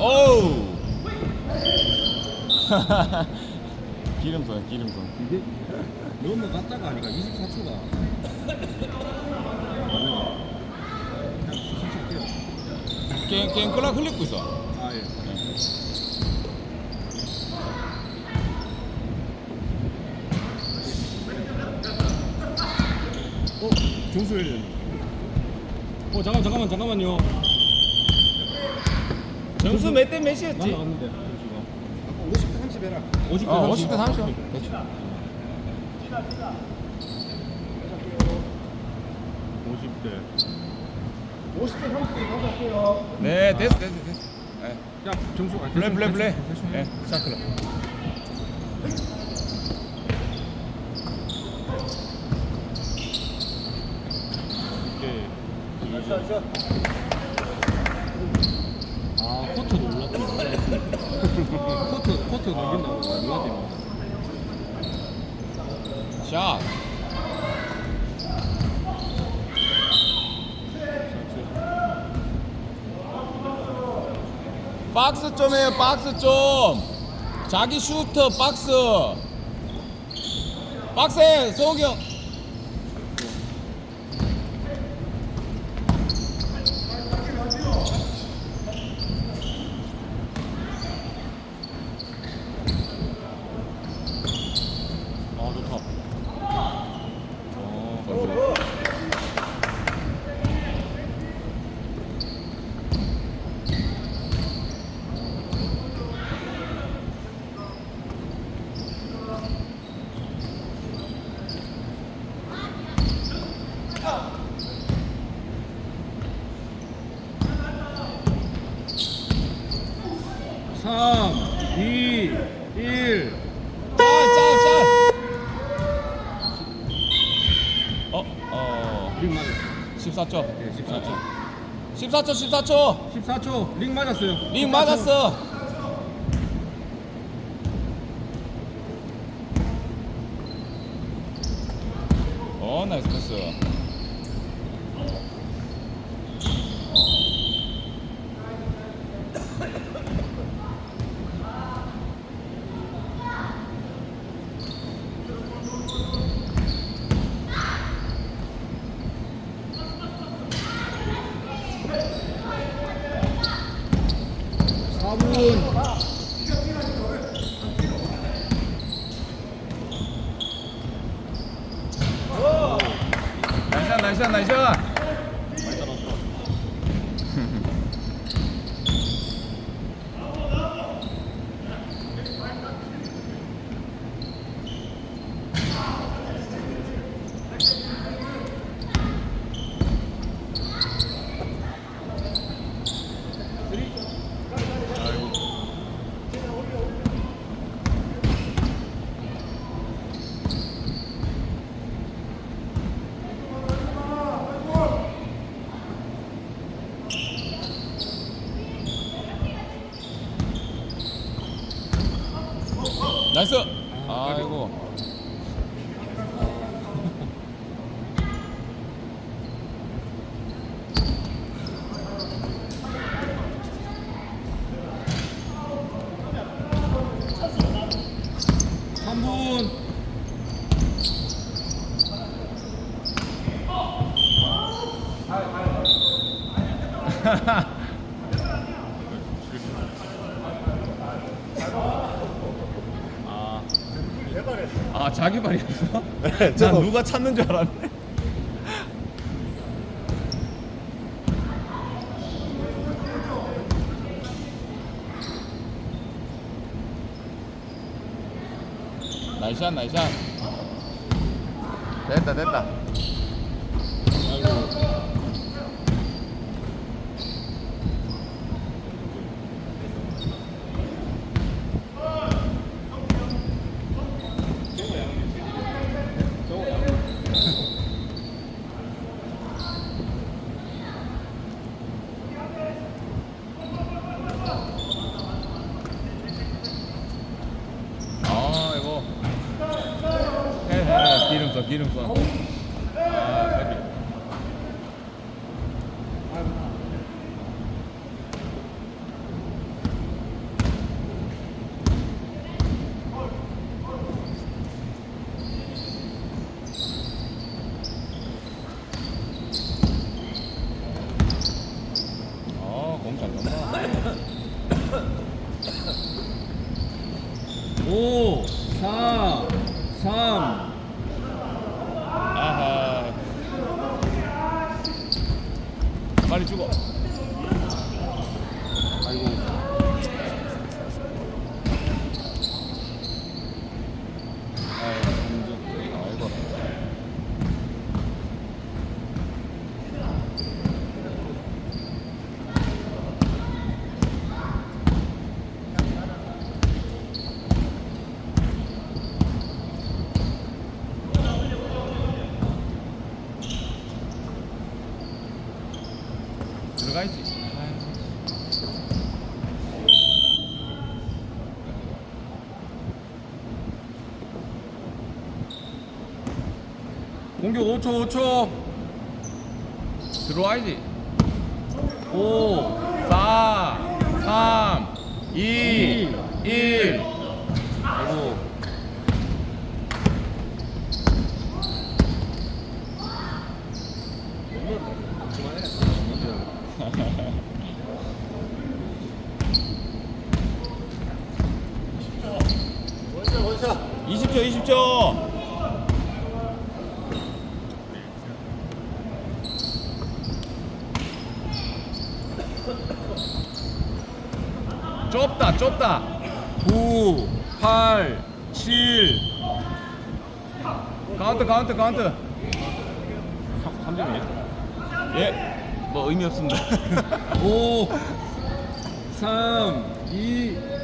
오우. 기름손, 기름손. 이게 넘어갔다가 아니가 24초가. 게임, 게임 끌라 흘리고 있어. 아 예. 어 정수해야 되네. 어 잠깐 잠깐만 잠깐만요. 점수 몇 대 몇이었지? 날라갔는데 정수가. 아까 50대 30 해라. 50대 어, 50대 30. 대충. 50대. 50대 30대 가져갈게요. 네, 됐어, 됐어, 됐어. 네. 야 아, 플레이, 플레이, 플레이. 대충 네, 해. 샤클라. 이게 아 코트도 올랐구나. 코트 코트 넘긴다고 올랐대요. 샷. 박스 좀 해요, 박스 좀. 자기 슈터 박스. 박스에 소욱 아 좋다. 어, 일. 짤, 짤, 짤. 어, 어. 링 맞았어. 14초. 예, 14초. 14초, 14초. 14초. 링 맞았어요. 링 14초. 맞았어. 어, 나이스 패스. 사분 나이샷, 나이샷, 나이샷. 나이스. 아이고. 삼분 아. 아, 자기 발이었어? 네, 난 저도. 누가 찾는 줄 알았네. 나이샷, 나이샷. 됐다, 됐다. 기름 써, 기름 써. 어. 아, 갈비. 아, 공잘 넘나. 오, 사, 삼. 빨리 죽어. 아이고 아이고, 공주. 아이고. 들어가야지. 공격 5초 5초 들어와야지. 5 4, 3, 2, 1. 아이고 원샷 원샷 20초, 20초. 좁다, 좁다. 9 8 7 카운트, 카운트, 카운트. 3점이에요? 예, 뭐 의미 없습니다. 5 3 2